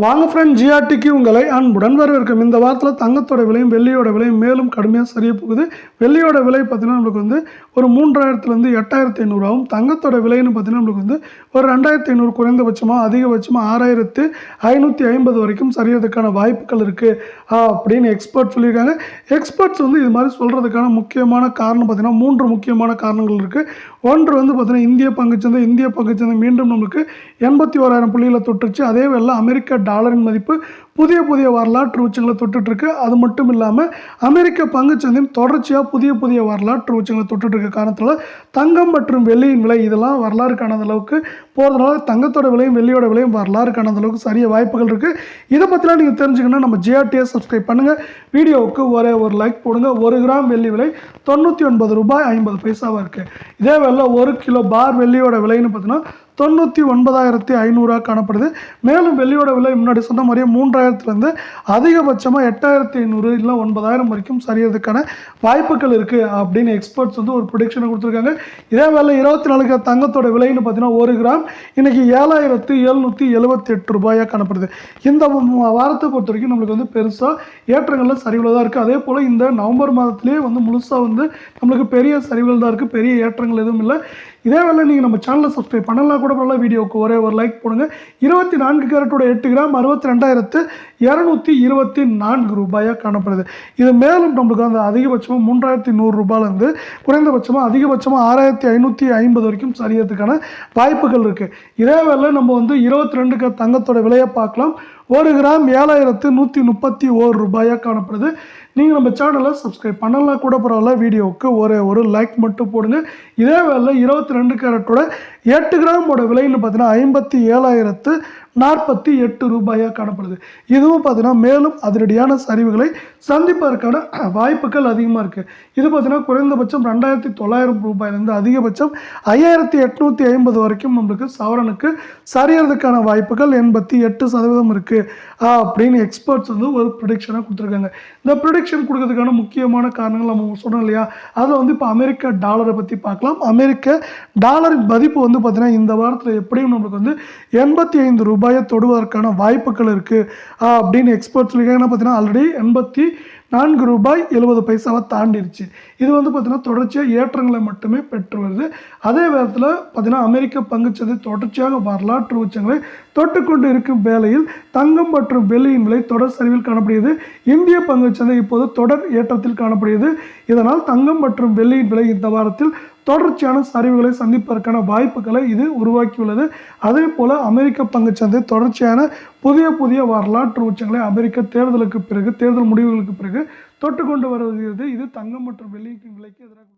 வாங்க ஃப்ரெண்ட் ஜிஆர்டிக்கு உங்களை அன்புடன் வரவேற்கும். இந்த வாரத்தில் தங்கத்தோட விலையும் வெள்ளியோட விலையும் மேலும் கடுமையாக சரிய போகுது. வெள்ளியோட விலை பார்த்தீங்கன்னா நம்மளுக்கு வந்து ஒரு மூன்றாயிரத்துலேருந்து எட்டாயிரத்தி ஐநூறாகவும் தங்கத்தோட விலைன்னு பார்த்தீங்கன்னா நம்மளுக்கு வந்து ஒரு ரெண்டாயிரத்தி ஐநூறு குறைந்தபட்சமாக அதிகபட்சமாக ஆறாயிரத்து ஐநூற்றி ஐம்பது வரைக்கும் சரியறதுக்கான வாய்ப்புகள் இருக்குது அப்படின்னு எக்ஸ்பர்ட் சொல்லியிருக்காங்க. எக்ஸ்பர்ட்ஸ் வந்து இது மாதிரி சொல்கிறதுக்கான முக்கியமான காரணம் பார்த்தீங்கன்னா மூன்று முக்கியமான காரணங்கள் இருக்குது ஒன்று வந்து பார்த்திங்கன்னா இந்திய பங்குச்சந்தை இந்திய பங்குச்சந்தை மீண்டும் நம்மளுக்கு எண்பத்தி ஓராயிரம் புள்ளிகளை தொட்டுருச்சு அதே வேலை அமெரிக்கா டாலரின் மதிப்பு புதிய புதிய வரலாற்று உச்சங்களை தொட்டுட்ருக்கு. அது மட்டும் இல்லாமல் அமெரிக்க பங்குச்சந்தையும் தொடர்ச்சியாக புதிய புதிய வரலாற்று உச்சங்களை தொட்டுட்டு இருக்க காரணத்தில் தங்கம் மற்றும் வெள்ளியின் விலை இதெல்லாம் வரலாறு காணாத அளவுக்கு போகிறதுனால தங்கத்தோட விலையும் வெள்ளியோட விலையும் வரலாறு காணாத அளவுக்கு சரிய வாய்ப்புகள் இருக்குது இதை பற்றிலாம் நீங்கள் தெரிஞ்சுக்கணும்னா நம்ம ஜிஆர்டியை சப்ஸ்கிரைப் பண்ணுங்கள் வீடியோவுக்கு ஒரே ஒரு லைக் போடுங்க. ஒரு கிராம் வெள்ளி விலை தொண்ணூற்றி ஒன்பது ரூபாய் ஐம்பது பைசாவாக இருக்குது இதே வேலை ஒரு கிலோ பார் வெள்ளியோட விலைன்னு பார்த்தீங்கன்னா தொண்ணூற்றி ஒன்பதாயிரத்தி ஐநூறுரூவா காணப்படுது. மேலும் வெள்ளியோட விலை முன்னாடி சொன்ன மாதிரியே மூன்றாயிரத்துலேருந்து அதிகபட்சமாக எட்டாயிரத்தி ஐநூறு இல்லை ஒன்பதாயிரம் வரைக்கும் சரியறதுக்கான வாய்ப்புகள் இருக்குது அப்படின்னு எக்ஸ்பர்ட்ஸ் வந்து ஒரு ப்ரொடிக்ஷனை கொடுத்துருக்காங்க. இதே வேலை இருபத்தி நாலு தங்கத்தோட விலைன்னு பார்த்தீங்கன்னா ஒரு கிராம். இன்றைக்கி ஏழாயிரத்து எழுநூற்றி எழுபத்தி எட்டு ரூபாயாக காணப்படுது. இந்த வாரத்தை பொறுத்த வரைக்கும் நம்மளுக்கு வந்து பெருசாக ஏற்றங்களில் சரிவில் தான் இருக்குது அதே போல் இந்த நவம்பர் மாதத்துலேயே வந்து முழுசாக வந்து நம்மளுக்கு பெரிய சரிவுகள் தான் இருக்குது பெரிய ஏற்றங்கள் எதுவும் இல்லை. இதே வேலை நீங்கள் நம்ம சேனலை சப்ஸ்கிரைப் பண்ணலாம் கூட வீடியோவுக்கு ஒரே ஒரு லைக் போடுங்க. இருபத்தி நான்கு கேரட்டோட எட்டு கிராம் அறுபத்தி ரெண்டாயிரத்து இரநூத்தி இருபத்தி நான்கு ரூபாயாக காணப்படுது. இது மேலும் நம்மளுக்கு அந்த அதிகபட்சமாக மூன்றாயிரத்தி நூறு ரூபாயிலேருந்து குறைந்தபட்சமாக அதிகபட்சமாக ஆறாயிரத்தி ஐநூற்றி ஐம்பது வரைக்கும் சரியறதுக்கான வாய்ப்புகள் இருக்குது இதே வேலை நம்ம வந்து இருபத்தி ரெண்டுக்கு தங்கத்தோட விலையை பார்க்கலாம். ஒரு கிராம் ஏழாயிரத்து நூற்றி முப்பத்தி ஓரு ரூபாயாக காணப்படுது. நீங்கள் நம்ம சேனலை சப்ஸ்கிரைப் பண்ணலாம் கூட பரவாயில்ல வீடியோவுக்கு ஒரே ஒரு லைக் மட்டும் போடுங்க. இதே வேலை இருபத்தி ரெண்டு கேரட்டோட எட்டு கிராமோட விலைன்னு பார்த்தீங்கன்னா ஐம்பத்தி ஏழாயிரத்து நாற்பத்தி எட்டு ரூபாயாக காணப்படுது. இதுவும் பார்த்தீங்கன்னா மேலும் அதிரடியான சரிவுகளை சந்திப்பதற்கான வாய்ப்புகள் அதிகமாக இருக்குது இது பார்த்தீங்கன்னா குறைந்தபட்சம் ரெண்டாயிரத்தி தொள்ளாயிரம் ரூபாயிலேருந்து அதிகபட்சம் ஐயாயிரத்தி எட்நூற்றி ஐம்பது வரைக்கும் நம்மளுக்கு சவரனுக்கு சரியறதுக்கான வாய்ப்புகள் எண்பத்தி எட்டு சதவீதம் இருக்குது அப்படின்னு எக்ஸ்பர்ட்ஸ் வந்து ஒரு ப்ரொடிக்ஷனாக கொடுத்துருக்காங்க. இந்த ப்ரொடிக்ஷன் கொடுக்கறதுக்கான முக்கியமான காரணங்கள் நம்ம சொன்னோம் இல்லையா? அதில் வந்து இப்போ அமெரிக்க டாலரை பற்றி பார்க்கலாம். அமெரிக்க டாலரின் மதிப்பு வந்து பார்த்திங்கன்னா இந்த வாரத்தில் எப்படியும் நம்மளுக்கு வந்து எண்பத்தி ஐந்து ரூபாய் தொடுவதற்கான வாய்ப்புகள் இருக்குது அப்படின்னு எக்ஸ்பர்ட்ஸ் சொல்லியிருக்காங்க. பார்த்தீங்கன்னா ஆல்ரெடி எண்பத்தி நான்கு ரூபாய் எழுபது பைசாவை தாண்டிருச்சு. இது வந்து பார்த்திங்கன்னா தொடர்ச்சியாக ஏற்றங்களை மட்டுமே பெற்று வருது. அதே நேரத்தில் பார்த்திங்கன்னா அமெரிக்க பங்குச்சந்தை தொடர்ச்சியாக வரலாற்று உச்சங்களை தொட்டுக்கொண்டு இருக்கும் வேளையில் தங்கம் மற்றும் வெள்ளியின் விலை தொடர் சரிவில் காணப்படுகிறது. இந்திய பங்குச்சந்தை இப்போது தொடர் ஏற்றத்தில் காணப்படுகிறது. இதனால் தங்கம் மற்றும் வெள்ளியின் விலை இந்த வாரத்தில் தொடர்ச்சியான சரிவுகளை சந்திப்பதற்கான வாய்ப்புகளை இது உருவாக்கியுள்ளது. அதே போல் அமெரிக்க பங்குச்சந்தை தொடர்ச்சியான புதிய புதிய வரலாற்று உச்சங்களை அமெரிக்க தேர்தலுக்கு பிறகு தேர்தல் முடிவுகளுக்கு பிறகு தொட்டு கொண்டு வருகிறது. இது தங்கம் மற்றும் வெள்ளியின் விலைக்கு எதிராக